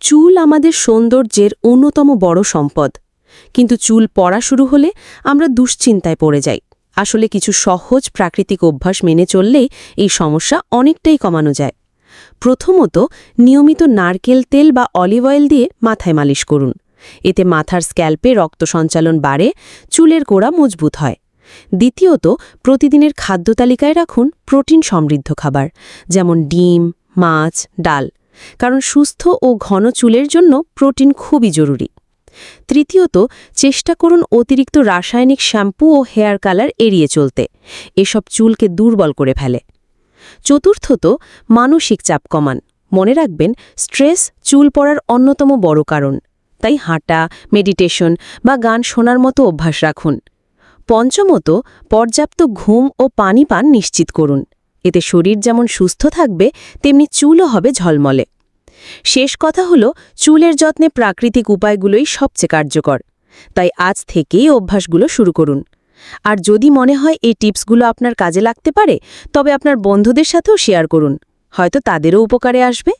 চুল আমাদের সৌন্দর্যের অন্যতম বড় সম্পদ। কিন্তু চুল পড়া শুরু হলে আমরা দুশ্চিন্তায় পড়ে যাই। আসলে কিছু সহজ প্রাকৃতিক অভ্যাস মেনে চললে এই সমস্যা অনেকটাই কমানো যায়। প্রথমত, নিয়মিত নারকেল তেল বা অলিভ অয়েল দিয়ে মাথায় মালিশ করুন। এতে মাথার স্ক্যাল্পে রক্ত সঞ্চালন বাড়ে, চুলের গোড়া মজবুত হয়। দ্বিতীয়ত, প্রতিদিনের খাদ্য তালিকায় রাখুন প্রোটিন সমৃদ্ধ খাবার, যেমন ডিম, মাছ, ডাল। কারণ সুস্থ ও ঘন চুলের জন্য প্রোটিন খুবই জরুরি। তৃতীয়ত, চেষ্টা করুন অতিরিক্ত রাসায়নিক শ্যাম্পু ও হেয়ার কালার এড়িয়ে চলতে। এসব চুলকে দুর্বল করে ফেলে। চতুর্থত, মানসিক চাপ কমান। মনে রাখবেন, স্ট্রেস চুল পড়ার অন্যতম বড় কারণ। তাই হাঁটা, মেডিটেশন বা গান শোনার মতো অভ্যাস রাখুন। পঞ্চমত, পর্যাপ্ত ঘুম ও পানি পান নিশ্চিত করুন। এতে শরীর যেমন সুস্থ থাকবে, তেমনি চুলও হবে ঝলমলে। শেষ কথা হলো, চুলের যত্নে প্রাকৃতিক উপায়গুলোই সবচেয়ে কার্যকর। তাই আজ থেকেই অভ্যাসগুলো শুরু করুন। আর যদি মনে হয় এই টিপসগুলো আপনার কাজে লাগতে পারে, তবে আপনার বন্ধুদের সাথেও শেয়ার করুন। হয়তো তাদেরও উপকারে আসবে।